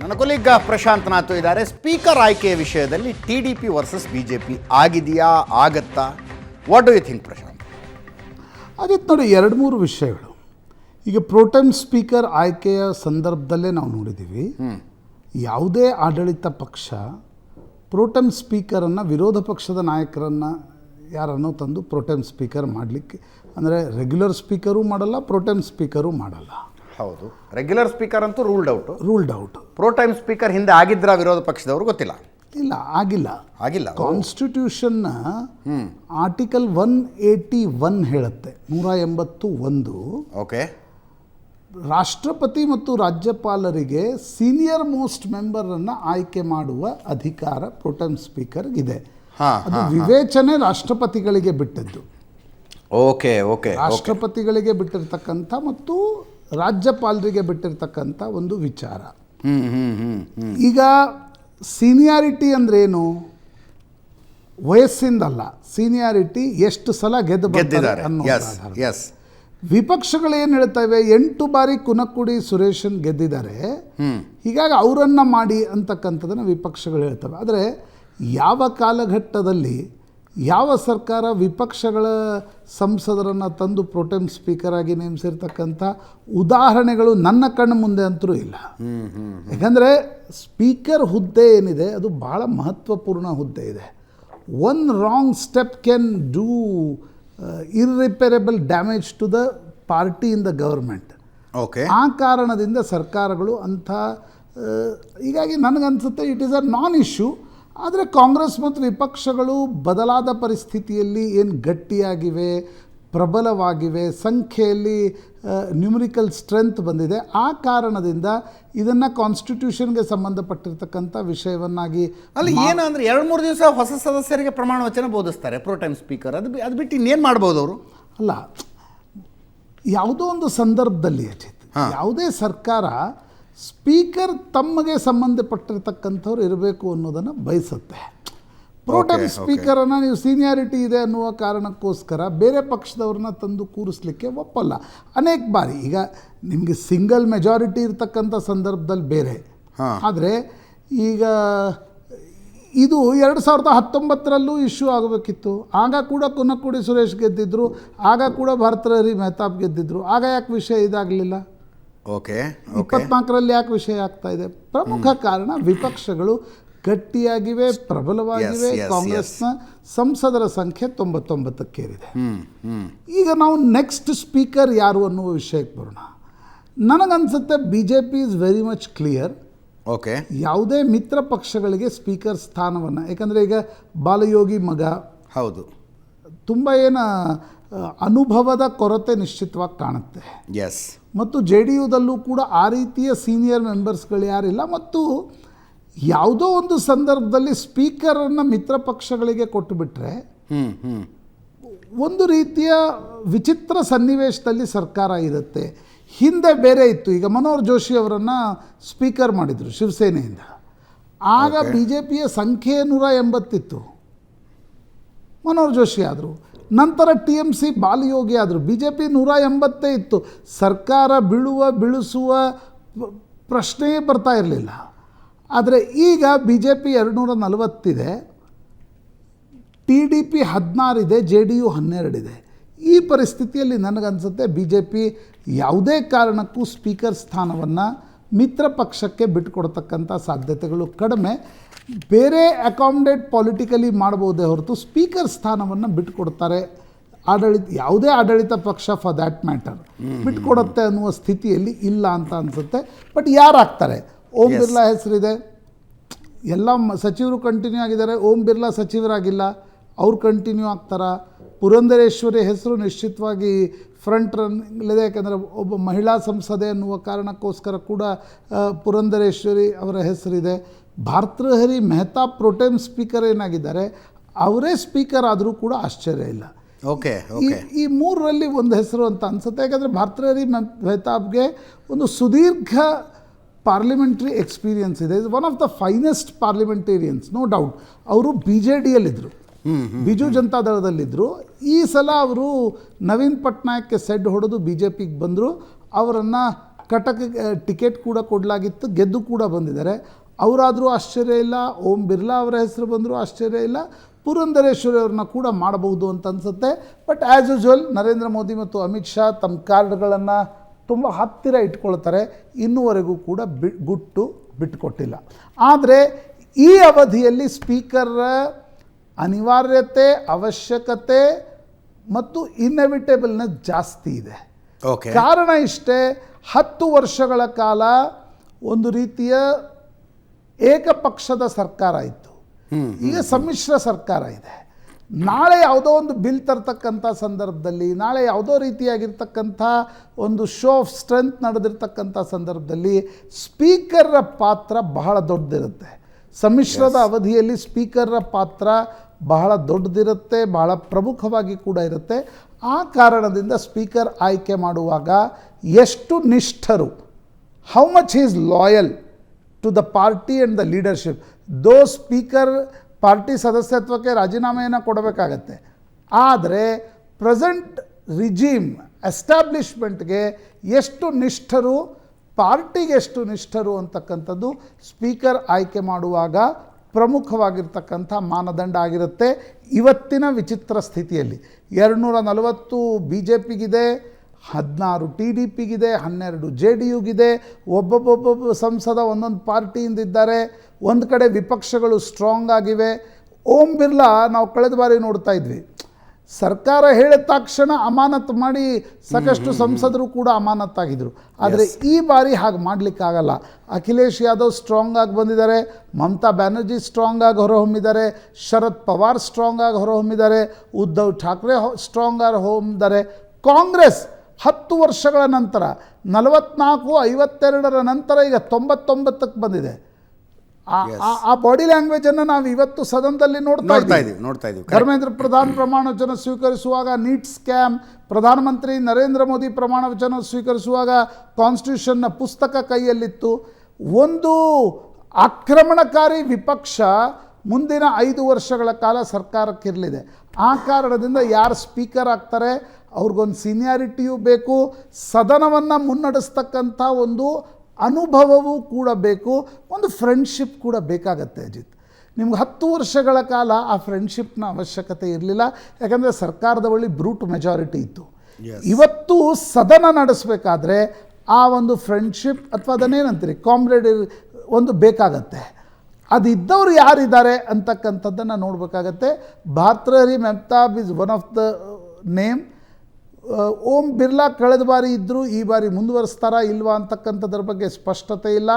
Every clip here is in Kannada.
ನನ್ನ ಕೊಲೀಗ ಪ್ರಶಾಂತ್ ನಾಥು ಇದ್ದಾರೆ. ಸ್ಪೀಕರ್ ಆಯ್ಕೆಯ ವಿಷಯದಲ್ಲಿ T D P versus B J P ಆಗಿದೆಯಾ ಆಗತ್ತಾ? What do you think Prashant? ಅದಿತ್ತು ನೋಡಿ ಎರಡು ಮೂರು ವಿಷಯಗಳು. ಈಗ ಪ್ರೋಟೆಮ್ ಸ್ಪೀಕರ್ ಆಯ್ಕೆಯ ಸಂದರ್ಭದಲ್ಲೇ ನಾವು ನೋಡಿದ್ದೀವಿ. ಯಾವುದೇ ಆಡಳಿತ ಪಕ್ಷ ಪ್ರೋಟೆಮ್ ಸ್ಪೀಕರನ್ನು ವಿರೋಧ ಪಕ್ಷದ ನಾಯಕರನ್ನು ಯಾರನ್ನೋ ತಂದು ಪ್ರೋಟೆಮ್ ಸ್ಪೀಕರ್ ಮಾಡಲಿಕ್ಕೆ ಅಂದರೆ ರೆಗ್ಯುಲರ್ ಸ್ಪೀಕರೂ ಮಾಡಲ್ಲ ಪ್ರೋಟೆಮ್ ಸ್ಪೀಕರೂ ಮಾಡಲ್ಲ. ಹೌದು. ರೆಗ್ಯುಲರ್ ಸ್ಪೀಕರ್ ಅಂತೂ ruled out ruled out pro tem speaker ಹಿಂದೆ ಆಗಿದ್ರ ವಿರೋಧ ಪಕ್ಷದವರು ಗೊತ್ತಿಲ್ಲ. ಇಲ್ಲ ಆಗಿಲ್ಲ. ಆಗಿಲ್ಲ constitution article one eighty one ಹೇಳುತ್ತೆ. ನೂರ ಎಂಬತ್ತು ಒಂದು. ಓಕೆ ರಾಷ್ಟ್ರಪತಿ ಮತ್ತು ರಾಜ್ಯಪಾಲರಿಗೆ ಸೀನಿಯರ್ ಮೋಸ್ಟ್ ಮೆಂಬರನ್ನು ಆಯ್ಕೆ ಮಾಡುವ ಅಧಿಕಾರ ಪ್ರೋಟೈಮ್ ಸ್ಪೀಕರ್ಗಿದೆ ಅದು ವಿವೇಚನೆ ರಾಷ್ಟ್ರಪತಿಗಳಿಗೆ ಬಿಟ್ಟದ್ದು. ಓಕೆ ಓಕೆ ರಾಷ್ಟ್ರಪತಿಗಳಿಗೆ ಬಿಟ್ಟಿರ್ತಕ್ಕಂಥ ಮತ್ತು ರಾಜ್ಯಪಾಲರಿಗೆ ಬಿಟ್ಟಿರ್ತಕ್ಕಂಥ ಒಂದು ವಿಚಾರ. ಈಗ ಸೀನಿಯಾರಿಟಿ ಅಂದ್ರೇನು? ವಯಸ್ಸಿಂದಲ್ಲ. ಸೀನಿಯಾರಿಟಿ ಎಷ್ಟು ಸಲ ಗೆದ್ದು ಬಂದಿದ್ದಾರೆ ಗೆದ್ದಿದ್ದಾರೆ. ವಿಪಕ್ಷಗಳು ಏನು ಹೇಳ್ತವೆ? ಎಂಟು ಬಾರಿ ಕುನಕುಡಿ ಸುರೇಶನ್ ಗೆದ್ದಿದ್ದಾರೆ. ಹೀಗಾಗಿ ಅವರನ್ನು ಮಾಡಿ ಅಂತಕ್ಕಂಥದ್ದನ್ನು ವಿಪಕ್ಷಗಳು ಹೇಳ್ತವೆ. ಆದರೆ ಯಾವ ಕಾಲಘಟ್ಟದಲ್ಲಿ ಯಾವ ಸರ್ಕಾರ ವಿಪಕ್ಷಗಳ ಸಂಸದರನ್ನು ತಂದು ಪ್ರೊಟೆಮ್ ಸ್ಪೀಕರ್ ಆಗಿ ನೇಮಿಸಿರ್ತಕ್ಕಂಥ ಉದಾಹರಣೆಗಳು ನನ್ನ ಕಣ್ಣು ಮುಂದೆ ಅಂತರೂ ಇಲ್ಲ. ಯಾಕಂದರೆ ಸ್ಪೀಕರ್ ಹುದ್ದೆ ಏನಿದೆ ಅದು ಭಾಳ ಮಹತ್ವಪೂರ್ಣ ಹುದ್ದೆ ಇದೆ. One wrong step can do irreparable damage to the party in the government okay ಆ ಕಾರಣದಿಂದ ಸರ್ಕಾರಗಳು ಅಂಥ ಆ, ಹೀಗಾಗಿ ನನಗನ್ಸುತ್ತೆ it is a non issue ಆದರೆ ಕಾಂಗ್ರೆಸ್ ಮತ್ತು ವಿಪಕ್ಷಗಳು ಬದಲಾದ ಪರಿಸ್ಥಿತಿಯಲ್ಲಿ ಏನು ಗಟ್ಟಿಯಾಗಿವೆ ಪ್ರಬಲವಾಗಿವೆ ಸಂಖ್ಯೆಯಲ್ಲಿ ನ್ಯೂಮರಿಕಲ್ ಸ್ಟ್ರೆಂತ್ ಬಂದಿದೆ ಆ ಕಾರಣದಿಂದ ಇದನ್ನು ಕಾನ್ಸ್ಟಿಟ್ಯೂಷನ್ಗೆ ಸಂಬಂಧಪಟ್ಟಿರ್ತಕ್ಕಂಥ ವಿಷಯವನ್ನಾಗಿ ಅಲ್ಲಿ ಏನು ಅಂದರೆ ಎರಡು ಮೂರು ದಿವಸ ಹೊಸ ಸದಸ್ಯರಿಗೆ ಪ್ರಮಾಣ ವಚನ ಬೋಧಿಸ್ತಾರೆ ಪ್ರೋ ಟೈಮ್ ಸ್ಪೀಕರ್ ಅದು ಬಿ- ಅದು ಬಿಟ್ಟು ಇನ್ನೇನು ಮಾಡ್ಬೋದು ಅವರು? ಅಲ್ಲ ಯಾವುದೋ ಒಂದು ಸಂದರ್ಭದಲ್ಲಿ ಅಜಿತ್ ಯಾವುದೇ ಸರ್ಕಾರ ಸ್ಪೀಕರ್ ತಮಗೆ ಸಂಬಂಧಪಟ್ಟಿರ್ತಕ್ಕಂಥವ್ರು ಇರಬೇಕು ಅನ್ನೋದನ್ನು ಬಯಸುತ್ತೆ. ಪ್ರೋಟಮ್. ಸ್ಪೀಕರನ್ನು ನೀವು ಸೀನಿಯಾರಿಟಿ ಇದೆ ಅನ್ನುವ ಕಾರಣಕ್ಕೋಸ್ಕರ ಬೇರೆ ಪಕ್ಷದವ್ರನ್ನ ತಂದು ಕೂರಿಸ್ಲಿಕ್ಕೆ ಒಪ್ಪಲ್ಲ. ಅನೇಕ ಬಾರಿ ಈಗ ನಿಮಗೆ ಸಿಂಗಲ್ ಮೆಜಾರಿಟಿ ಇರ್ತಕ್ಕಂಥ ಸಂದರ್ಭದಲ್ಲಿ ಬೇರೆ. ಆದರೆ ಈಗ ಇದು ಎರಡು ಸಾವಿರದ ಹತ್ತೊಂಬತ್ತರಲ್ಲೂ ಇಶ್ಯೂ ಆಗಬೇಕಿತ್ತು. ಆಗ ಕೂಡ ಕುನಕುಡಿ ಸುರೇಶ್ ಗೆದ್ದಿದ್ರು ಆಗ ಕೂಡ ಭಾರತರಹರಿ ಮೆಹತಾಬ್ ಗೆದ್ದಿದ್ರು. ಆಗ ಯಾಕೆ ವಿಷಯ ಇದಾಗಲಿಲ್ಲ? ಓಕೆ ಇಪ್ಪತ್ನಾಲ್ಕರಲ್ಲಿ ಯಾಕೆ ವಿಷಯ ಆಗ್ತಾ ಇದೆ? ಪ್ರಮುಖ ಕಾರಣ ವಿಪಕ್ಷಗಳು ಗಟ್ಟಿಯಾಗಿವೆ ಪ್ರಬಲವಾಗಿವೆ ಕಾಂಗ್ರೆಸ್ನ ಸಂಸದರ ಸಂಖ್ಯೆ ತೊಂಬತ್ತೊಂಬತ್ತಕ್ಕೇರಿದೆ. ಈಗ ನಾವು ನೆಕ್ಸ್ಟ್ ಸ್ಪೀಕರ್ ಯಾರು ಅನ್ನುವ ವಿಷಯಕ್ಕೆ ಬರೋಣ. ನನಗನ್ಸುತ್ತೆ B J P is very much clear okay. ಯಾವುದೇ ಮಿತ್ರ ಪಕ್ಷಗಳಿಗೆ ಸ್ಪೀಕರ್ ಸ್ಥಾನವನ್ನು ಯಾಕಂದರೆ ಈಗ ಬಾಲಯೋಗಿ ಮಗ ಹೌದು. ತುಂಬ ಏನು ಅನುಭವದ ಕೊರತೆ ನಿಶ್ಚಿತವಾಗಿ ಕಾಣುತ್ತೆ. ಎಸ್ ಮತ್ತು ಜೆ ಡಿ ಯುದಲ್ಲೂ ಕೂಡ ಆ ರೀತಿಯ ಸೀನಿಯರ್ ಮೆಂಬರ್ಸ್ಗಳು ಯಾರಿಲ್ಲ ಮತ್ತು ಯಾವುದೋ ಒಂದು ಸಂದರ್ಭದಲ್ಲಿ ಸ್ಪೀಕರನ್ನು ಮಿತ್ರ ಪಕ್ಷಗಳಿಗೆ ಕೊಟ್ಟುಬಿಟ್ರೆ ಒಂದು ರೀತಿಯ ವಿಚಿತ್ರ ಸನ್ನಿವೇಶದಲ್ಲಿ ಸರ್ಕಾರ ಇರುತ್ತೆ. ಹಿಂದೆ ಬೇರೆ ಇತ್ತು. ಈಗ ಮನೋಹರ್ ಜೋಶಿ ಅವರನ್ನು ಸ್ಪೀಕರ್ ಮಾಡಿದರು ಶಿವಸೇನೆಯಿಂದ. ಆಗ ಬಿ ಜೆ ಪಿಯ ಸಂಖ್ಯೆ ನೂರ ಎಂಬತ್ತಿತ್ತು. ಮನೋಹರ್ ಜೋಶಿ ಆದರು. ನಂತರ ಟಿ ಎಂ ಸಿ ಬಾಲಯೋಗಿ ಆದರು. ಬಿ ಜೆ ಪಿ ನೂರ ಎಂಬತ್ತೇ ಇತ್ತು. ಸರ್ಕಾರ ಬೀಳುವ, ಬೀಳಿಸುವ ಪ್ರಶ್ನೆಯೇ ಬರ್ತಾ ಇರಲಿಲ್ಲ. ಆದರೆ ಈಗ ಬಿ ಜೆ ಪಿ ಎರಡುನೂರ ನಲವತ್ತಿದೆ. ಟಿ ಡಿ ಪಿ ಹದಿನಾರಿದೆ, ಜೆ ಡಿ ಯು ಹನ್ನೆರಡಿದೆ. ಈ ಪರಿಸ್ಥಿತಿಯಲ್ಲಿ ನನಗನ್ಸುತ್ತೆ ಬಿ ಜೆ ಪಿ ಯಾವುದೇ ಕಾರಣಕ್ಕೂ ಸ್ಪೀಕರ್ ಸ್ಥಾನವನ್ನು ಮಿತ್ರ ಪಕ್ಷಕ್ಕೆ ಬಿಟ್ಟುಕೊಡ್ತಕ್ಕಂಥ ಸಾಧ್ಯತೆಗಳು ಕಡಿಮೆ. ಬೇರೆ ಅಕಾಮಡೇಟ್ ಪಾಲಿಟಿಕಲಿ ಮಾಡ್ಬೋದೇ ಹೊರತು ಸ್ಪೀಕರ್ ಸ್ಥಾನವನ್ನು ಬಿಟ್ಟುಕೊಡ್ತಾರೆ. ಆಡಳಿತ ಯಾವುದೇ ಆಡಳಿತ ಪಕ್ಷ ಫಾರ್ ದ್ಯಾಟ್ ಮ್ಯಾಟರ್ ಬಿಟ್ಕೊಡುತ್ತೆ ಅನ್ನುವ ಸ್ಥಿತಿಯಲ್ಲಿ ಇಲ್ಲ ಅಂತ ಅನಿಸುತ್ತೆ. ಬಟ್ ಯಾರಾಗ್ತಾರೆ? ಓಂ ಬಿರ್ಲಾ ಹೆಸರಿದೆ. ಎಲ್ಲ ಸಚಿವರು ಕಂಟಿನ್ಯೂ ಆಗಿದ್ದಾರೆ. ಓಂ ಬಿರ್ಲಾ ಸಚಿವರಾಗಿಲ್ಲ. ಅವ್ರು ಕಂಟಿನ್ಯೂ ಆಗ್ತಾರಾ? ಪುರಂದರೇಶ್ವರಿ ಹೆಸರು ನಿಶ್ಚಿತವಾಗಿ ಫ್ರಂಟ್ ರನ್ನಿಂಗ್ಲಿದೆ ಯಾಕಂದರೆ ಒಬ್ಬ ಮಹಿಳಾ ಸಂಸದೆ ಅನ್ನುವ ಕಾರಣಕ್ಕೋಸ್ಕರ ಕೂಡ ಪುರಂದರೇಶ್ವರಿ ಅವರ ಹೆಸರಿದೆ. ಭಾರತೃಹರಿ ಮೆಹ್ತಾ ಪ್ರೋಟೇಮ್ ಸ್ಪೀಕರ್ ಏನಾಗಿದ್ದಾರೆ ಅವರೇ ಸ್ಪೀಕರ್ ಆದರೂ ಕೂಡ ಆಶ್ಚರ್ಯ ಇಲ್ಲ. ಓಕೆ ಈ ಓಕೆ. ಈ ಮೂರರಲ್ಲಿ ಒಂದು ಹೆಸರು ಅಂತ ಅನ್ಸುತ್ತೆ ಯಾಕಂದರೆ ಭಾರತೃಹರಿ ಮೆಹ್ತಾಬ್ಗೆ ಒಂದು ಸುದೀರ್ಘ ಪಾರ್ಲಿಮೆಂಟ್ರಿ ಎಕ್ಸ್ಪೀರಿಯನ್ಸ್ ಇದೆ. Is one of the finest parliamentarians no doubt ಅವರು ಬಿ ಜೆ ಡಿಯಲ್ಲಿದ್ದರು ಬಿಜು ಜನತಾದಳದಲ್ಲಿದ್ದರು ಈ ಸಲ ಅವರು ನವೀನ್ ಪಟ್ನಾಯಕ್ಗೆ ಸೆಡ್ ಹೊಡೆದು ಬಿ ಜೆ ಪಿಗೆ ಬಂದರು. ಅವರನ್ನು ಕಟಕ್ ಟಿಕೆಟ್ ಕೂಡ ಕೊಡಲಾಗಿತ್ತು, ಗೆದ್ದು ಕೂಡ ಬಂದಿದ್ದಾರೆ. ಅವರಾದರೂ ಆಶ್ಚರ್ಯ ಇಲ್ಲ, ಓಂ ಬಿರ್ಲಾ ಅವರ ಹೆಸರು ಬಂದರೂ ಆಶ್ಚರ್ಯ ಇಲ್ಲ. ಪುರಂದರೇಶ್ವರಿ ಅವ್ರನ್ನ ಕೂಡ ಮಾಡಬಹುದು ಅಂತ ಅನಿಸುತ್ತೆ. But as usual Narendra Modi ಮತ್ತು ಅಮಿತ್ ಶಾ ತಮ್ಮ ಕಾರ್ಡ್ಗಳನ್ನು ತುಂಬ ಹತ್ತಿರ ಇಟ್ಕೊಳ್ತಾರೆ. ಇನ್ನೂವರೆಗೂ ಕೂಡ ಬಿ, ಗುಟ್ಟು ಬಿಟ್ಟುಕೊಟ್ಟಿಲ್ಲ ಆದರೆ ಈ ಅವಧಿಯಲ್ಲಿ ಸ್ಪೀಕರ್ರ ಅನಿವಾರ್ಯತೆ ಅವಶ್ಯಕತೆ ಮತ್ತು ಇನ್ಎವಿಟೇಬಲ್ನ ಜಾಸ್ತಿ ಇದೆ. ಓಕೆ ಕಾರಣ ಇಷ್ಟೇ ಹತ್ತು ವರ್ಷಗಳ ಕಾಲ ಒಂದು ರೀತಿಯ ಏಕಪಕ್ಷದ ಸರ್ಕಾರ ಇತ್ತು. ಈಗ ಸಮ್ಮಿಶ್ರ ಸರ್ಕಾರ ಇದೆ. ನಾಳೆ ಯಾವುದೋ ಒಂದು ಬಿಲ್ ತರ್ತಕ್ಕಂಥ ಸಂದರ್ಭದಲ್ಲಿ ನಾಳೆ ಯಾವುದೋ ರೀತಿಯಾಗಿರ್ತಕ್ಕಂಥ ಒಂದು ಶೋ ಆಫ್ ಸ್ಟ್ರೆಂತ್ ನಡೆದಿರ್ತಕ್ಕಂಥ ಸಂದರ್ಭದಲ್ಲಿ ಸ್ಪೀಕರ್ರ ಪಾತ್ರ ಬಹಳ ದೊಡ್ಡದಿರುತ್ತೆ. ಸಮ್ಮಿಶ್ರದ ಅವಧಿಯಲ್ಲಿ ಸ್ಪೀಕರ್ರ ಪಾತ್ರ ಬಹಳ ದೊಡ್ಡದಿರುತ್ತೆ, ಬಹಳ ಪ್ರಮುಖವಾಗಿ ಕೂಡ ಇರುತ್ತೆ. ಆ ಕಾರಣದಿಂದ ಸ್ಪೀಕರ್ ಆಯ್ಕೆ ಮಾಡುವಾಗ ಎಷ್ಟು ನಿಷ್ಠರು how much is loyal to the party and the leadership though speaker party ಸದಸ್ಯತ್ವಕ್ಕೆ ರಾಜೀನಾಮೆಯನ್ನು ಕೊಡಬೇಕಾಗತ್ತೆ, ಆದರೆ ಪ್ರೆಸೆಂಟ್ ರಿಜೀಮ್ ಎಸ್ಟಾಬ್ಲಿಷ್ಮೆಂಟ್ಗೆ ಎಷ್ಟು ನಿಷ್ಠರು ಪಾರ್ಟಿಗೆ ಎಷ್ಟು ನಿಷ್ಠರು ಅಂತಕ್ಕಂಥದ್ದು ಸ್ಪೀಕರ್ ಆಯ್ಕೆ ಮಾಡುವಾಗ ಪ್ರಮುಖವಾಗಿರ್ತಕ್ಕಂಥ ಮಾನದಂಡ ಆಗಿರುತ್ತೆ ಇವತ್ತಿನ ವಿಚಿತ್ರ ಸ್ಥಿತಿಯಲ್ಲಿ. ಎರಡುನೂರ ನಲವತ್ತು ಬಿ ಜೆ ಪಿಗಿದೆ ಹದಿನಾರು ಟಿ ಡಿ ಪಿಗಿದೆ, ಹನ್ನೆರಡು ಜೆ ಡಿ ಯುಗಿದೆ ಒಬ್ಬೊಬ್ಬೊಬ್ಬೊಬ್ಬ ಸಂಸದ ಒಂದೊಂದು ಪಾರ್ಟಿಯಿಂದ ಇದ್ದಾರೆ ಒಂದು ಕಡೆ ವಿಪಕ್ಷಗಳು ಸ್ಟ್ರಾಂಗ್ ಆಗಿವೆ. ಓಂ ಬಿರ್ಲಾ, ನಾವು ಕಳೆದ ಬಾರಿ ನೋಡ್ತಾ ಇದ್ವಿ. ಸರ್ಕಾರ ಹೇಳಿದ ತಕ್ಷಣ ಅಮಾನತು ಮಾಡಿ ಸಾಕಷ್ಟು ಸಂಸದರು ಕೂಡ ಅಮಾನತ್ತಾಗಿದ್ದರು ಆದರೆ ಈ ಬಾರಿ ಹಾಗೆ ಮಾಡಲಿಕ್ಕಾಗಲ್ಲ ಅಖಿಲೇಶ್ ಯಾದವ್ ಸ್ಟ್ರಾಂಗ್ ಆಗಿ ಬಂದಿದ್ದಾರೆ ಮಮತಾ ಬ್ಯಾನರ್ಜಿ ಸ್ಟ್ರಾಂಗ್ ಆಗಿ ಹೊರಹೊಮ್ಮಿದ್ದಾರೆ ಶರದ್ ಪವಾರ್ ಸ್ಟ್ರಾಂಗ್ ಆಗಿ ಹೊರಹೊಮ್ಮಿದ್ದಾರೆ ಉದ್ಧವ್ ಠಾಕ್ರೆ ಸ್ಟ್ರಾಂಗ್ ಆಗಿ ಹೊಮ್ಮಿದ್ದಾರೆ ಕಾಂಗ್ರೆಸ್ ಹತ್ತು ವರ್ಷಗಳ ನಂತರ ನಲವತ್ನಾಲ್ಕು ಐವತ್ತೆರಡರ ನಂತರ ಈಗ ತೊಂಬತ್ತೊಂಬತ್ತಕ್ಕೆ ಬಂದಿದೆ. ಆ- ಆ- ಲ್ಯಾಂಗ್ವೇಜ್ ಅನ್ನು ಲ್ಯಾಂಗ್ವೇಜನ್ನು ನಾವು ಇವತ್ತು ಸದನದಲ್ಲಿ ನೋಡ್ತಾ ಇದ್ದೀವಿ. ಇದೀವಿ ನೋಡ್ತಾ ಇದ್ದೀವಿ ಧರ್ಮೇಂದ್ರ ಪ್ರಧಾನ್ ಪ್ರಮಾಣ ವಚನ ಸ್ವೀಕರಿಸುವಾಗ ನೀಟ್ ಸ್ಕ್ಯಾಮ್ ಪ್ರಧಾನಮಂತ್ರಿ ನರೇಂದ್ರ ಮೋದಿ ಪ್ರಮಾಣ ವಚನ ಸ್ವೀಕರಿಸುವಾಗ ಕಾನ್ಸ್ಟಿಟ್ಯೂಷನ್ನ ಪುಸ್ತಕ ಕೈಯಲ್ಲಿತ್ತು. ಒಂದು ಆಕ್ರಮಣಕಾರಿ ವಿಪಕ್ಷ ಮುಂದಿನ ಐದು ವರ್ಷಗಳ ಕಾಲ ಸರ್ಕಾರಕ್ಕಿರಲಿದೆ. ಆ ಕಾರಣದಿಂದ ಯಾರು ಸ್ಪೀಕರ್ ಆಗ್ತಾರೆ ಅವ್ರಿಗೊಂದು ಸೀನಿಯಾರಿಟಿಯೂ ಬೇಕು. ಸದನವನ್ನು ಮುನ್ನಡೆಸ್ತಕ್ಕಂಥ ಒಂದು ಅನುಭವವೂ ಕೂಡ ಬೇಕು ಒಂದು ಫ್ರೆಂಡ್ಶಿಪ್ ಕೂಡ ಬೇಕಾಗತ್ತೆ ಅಜಿತ್. ನಿಮ್ಗೆ ಹತ್ತು ವರ್ಷಗಳ ಕಾಲ ಆ ಫ್ರೆಂಡ್ಶಿಪ್ನ ಅವಶ್ಯಕತೆ ಇರಲಿಲ್ಲ ಯಾಕಂದರೆ ಸರ್ಕಾರದ ಬಳಿ ಬ್ರೂಟ್ ಮೆಜಾರಿಟಿ ಇತ್ತು. ಇವತ್ತು ಸದನ ನಡೆಸಬೇಕಾದ್ರೆ ಆ ಒಂದು ಫ್ರೆಂಡ್ಶಿಪ್ ಅಥವಾ ಅದನ್ನೇನಂತೀರಿ ಕಾಮ್ರೇಡ್ ಒಂದು ಬೇಕಾಗತ್ತೆ. ಅದಿದ್ದವ್ರು ಯಾರಿದ್ದಾರೆ ಅಂತಕ್ಕಂಥದ್ದನ್ನು ನೋಡಬೇಕಾಗತ್ತೆ. Bhartruhari Mahtab is one of the name Om Birla ಕಳೆದ ಬಾರಿ ಇದ್ದರೂ ಈ ಬಾರಿ ಮುಂದುವರಿಸ್ತಾರಾ ಇಲ್ವಾ ಅಂತಕ್ಕಂಥದ್ರ ಬಗ್ಗೆ ಸ್ಪಷ್ಟತೆ ಇಲ್ಲ.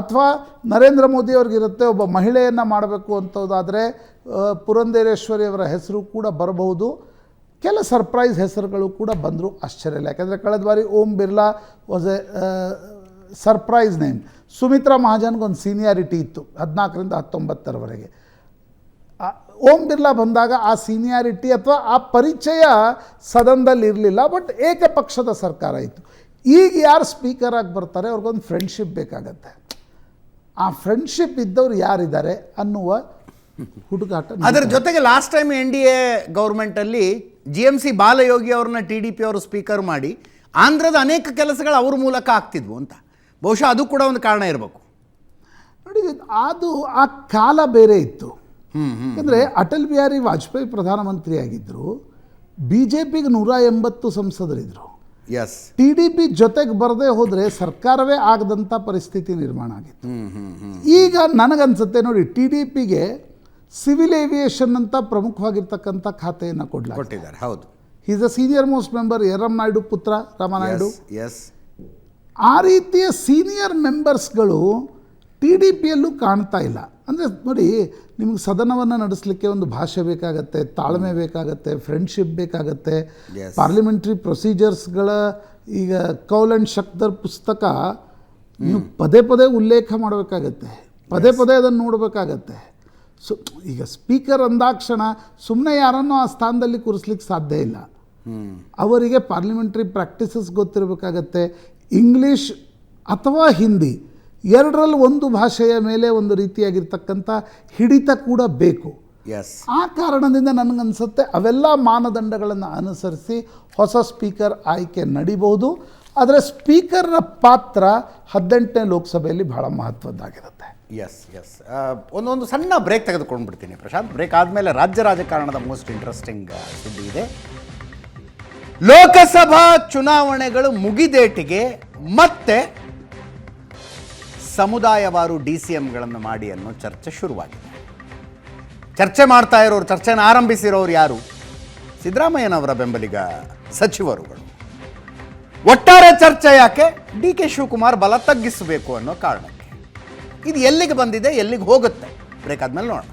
ಅಥವಾ ನರೇಂದ್ರ ಮೋದಿ ಅವ್ರಿಗಿರುತ್ತೆ ಒಬ್ಬ ಮಹಿಳೆಯನ್ನು ಮಾಡಬೇಕು ಅಂತೋದಾದರೆ ಪುರಂದೇರೇಶ್ವರಿಯವರ ಹೆಸರು ಕೂಡ ಬರಬಹುದು. ಕೆಲ ಸರ್ಪ್ರೈಸ್ ಹೆಸರುಗಳು ಕೂಡ ಬಂದರು ಆಶ್ಚರ್ಯ ಇಲ್ಲ. ಯಾಕೆಂದರೆ ಕಳೆದ ಬಾರಿ Om Birla was a surprise name. Sumitra ಮಹಾಜನ್ಗೊಂದು seniority ಇತ್ತು, ಹದಿನಾಲ್ಕರಿಂದ ಹತ್ತೊಂಬತ್ತರವರೆಗೆ. ಓಂ ಬಿರ್ಲಾ ಬಂದಾಗ ಆ ಸೀನಿಯಾರಿಟಿ ಅಥವಾ ಆ ಪರಿಚಯ ಸದನದಲ್ಲಿ ಇರಲಿಲ್ಲ ಬಟ್ ಏಕಪಕ್ಷದ ಸರ್ಕಾರ ಇತ್ತು. ಈಗ ಯಾರು ಸ್ಪೀಕರ್ ಆಗಿ ಬರ್ತಾರೆ ಅವ್ರಿಗೊಂದು ಫ್ರೆಂಡ್ಶಿಪ್ ಬೇಕಾಗತ್ತೆ. ಆ ಫ್ರೆಂಡ್ಶಿಪ್ ಇದ್ದವ್ರು ಯಾರಿದ್ದಾರೆ ಅನ್ನುವ ಹುಡುಗಾಟ ಅದರ ಜೊತೆಗೆ last time N D A ಗೌರ್ಮೆಂಟಲ್ಲಿ G M C Balayogi ಅವ್ರನ್ನ ಟಿ ಡಿ ಪಿ ಅವರು ಸ್ಪೀಕರ್ ಮಾಡಿ ಆಂಧ್ರದ ಅನೇಕ ಕೆಲಸಗಳು ಅವ್ರ ಮೂಲಕ ಆಗ್ತಿದ್ವು ಅಂತ. ಬಹುಶಃ ಅದು ಕೂಡ ಒಂದು ಕಾರಣ ಇರಬೇಕು. ನೋಡಿ ಅದು ಆ ಕಾಲ ಬೇರೆ ಇತ್ತು. ಯಾಕಂದರೆ ಅಟಲ್ ಬಿಹಾರಿ ವಾಜಪೇಯಿ ಪ್ರಧಾನಮಂತ್ರಿ ಆಗಿದ್ದರು ಬಿ ಜೆ ಪಿಗೆ ನೂರ ಎಂಬತ್ತು ಸಂಸದರಿದ್ದರು ಎಸ್ ಟಿ ಡಿ ಪಿ ಜೊತೆಗೆ ಬರದೇ ಹೋದರೆ ಸರ್ಕಾರವೇ ಆಗದಂಥ ಪರಿಸ್ಥಿತಿ ನಿರ್ಮಾಣ ಆಗಿತ್ತು. ಈಗ ನನಗನ್ಸುತ್ತೆ ನೋಡಿ ಟಿ ಡಿ ಪಿಗೆ ಸಿವಿಲ್ ಏವಿಯೇಷನ್ ಅಂತ ಪ್ರಮುಖವಾಗಿರ್ತಕ್ಕಂಥ ಖಾತೆಯನ್ನು ಕೊಡಲಾಗಿದೆ. ಕೊಟ್ಟಿದ್ದಾರೆ ಹೌದು. Is a senior most member M Naidu ಪುತ್ರ ರಾಮನಾಯ್ಡು ಎಸ್ ಆ ರೀತಿಯ ಸೀನಿಯರ್ ಮೆಂಬರ್ಸ್ಗಳು ಟಿ ಡಿ ಪಿಯಲ್ಲೂ ಕಾಣ್ತಾ ಇಲ್ಲ. ಅಂದರೆ ನೋಡಿ ನಿಮಗೆ ಸದನವನ್ನು ನಡೆಸಲಿಕ್ಕೆ ಒಂದು ಭಾಷೆ ಬೇಕಾಗತ್ತೆ ತಾಳ್ಮೆ ಬೇಕಾಗತ್ತೆ ಫ್ರೆಂಡ್ಶಿಪ್ ಬೇಕಾಗತ್ತೆ. ಪಾರ್ಲಿಮೆಂಟ್ರಿ ಪ್ರೊಸೀಜರ್ಸ್ಗಳ ಈಗ ಕೌಲ್ ಆ್ಯಂಡ್ ಶಕ್ತರ್ ಪುಸ್ತಕ ನೀವು ಪದೇ ಪದೇ ಉಲ್ಲೇಖ ಮಾಡಬೇಕಾಗತ್ತೆ. ಪದೇ ಪದೇ ಅದನ್ನು ನೋಡಬೇಕಾಗತ್ತೆ. ಸೊ ಈಗ ಸ್ಪೀಕರ್ ಅಂದಾಕ್ಷಣ ಸುಮ್ಮನೆ ಯಾರನ್ನು ಆ ಸ್ಥಾನದಲ್ಲಿ ಕೂರಿಸ್ಲಿಕ್ಕೆ ಸಾಧ್ಯ ಇಲ್ಲ. ಅವರಿಗೆ ಪಾರ್ಲಿಮೆಂಟ್ರಿ ಪ್ರಾಕ್ಟೀಸಸ್ ಗೊತ್ತಿರಬೇಕಾಗತ್ತೆ. ಇಂಗ್ಲೀಷ್ ಅಥವಾ ಹಿಂದಿ ಎರಡರಲ್ಲಿ ಒಂದು ಭಾಷೆಯ ಮೇಲೆ ಒಂದು ರೀತಿಯಾಗಿರ್ತಕ್ಕಂಥ ಹಿಡಿತ ಕೂಡ ಬೇಕು. ಎಸ್ ಆ ಕಾರಣದಿಂದ ನನಗನ್ಸುತ್ತೆ ಅವೆಲ್ಲ ಮಾನದಂಡಗಳನ್ನು ಅನುಸರಿಸಿ ಹೊಸ ಸ್ಪೀಕರ್ ಆಯ್ಕೆ ನಡಿಬಹುದು. ಆದರೆ ಸ್ಪೀಕರ್ನ ಪಾತ್ರ ಹದಿನೆಂಟನೇ ಲೋಕಸಭೆಯಲ್ಲಿ ಬಹಳ ಮಹತ್ವದ್ದಾಗಿರುತ್ತೆ. ಎಸ್ ಎಸ್ ಒಂದೊಂದು ಸಣ್ಣ ಬ್ರೇಕ್ ತೆಗೆದುಕೊಂಡ್ಬಿಡ್ತೀನಿ ಪ್ರಶಾಂತ್. ಬ್ರೇಕ್ ಆದಮೇಲೆ ರಾಜ್ಯ ರಾಜಕಾರಣದ ಮೋಸ್ಟ್ ಇಂಟ್ರೆಸ್ಟಿಂಗ್ ಸುದ್ದಿ ಇದೆ. ಲೋಕಸಭಾ ಚುನಾವಣೆಗಳು ಮುಗಿದೇಟಿಗೆ ಮತ್ತೆ ಸಮುದಾಯವಾರು ಡಿ ಸಿ ಎಂಗಳನ್ನು ಮಾಡಿ ಅನ್ನೋ ಚರ್ಚೆ ಶುರುವಾಗಿದೆ. ಚರ್ಚೆ ಮಾಡ್ತಾ ಇರೋರು, ಚರ್ಚೆನ ಆರಂಭಿಸಿರೋರು ಯಾರು? ಸಿದ್ದರಾಮಯ್ಯನವರ ಬೆಂಬಲಿಗ ಸಚಿವರುಗಳು. ಒಟ್ಟಾರೆ ಚರ್ಚೆ ಯಾಕೆ? ಡಿ ಕೆ ಶಿವಕುಮಾರ್ ಬಲ ತಗ್ಗಿಸಬೇಕು ಅನ್ನೋ ಕಾರಣಕ್ಕೆ. ಇದು ಎಲ್ಲಿಗೆ ಬಂದಿದೆ, ಎಲ್ಲಿಗೆ ಹೋಗುತ್ತೆ? ಬ್ರೇಕ್ ಆದ್ಮೇಲೆ ನೋಡೋಣ.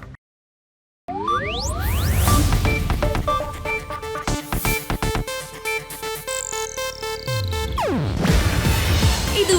ಇದು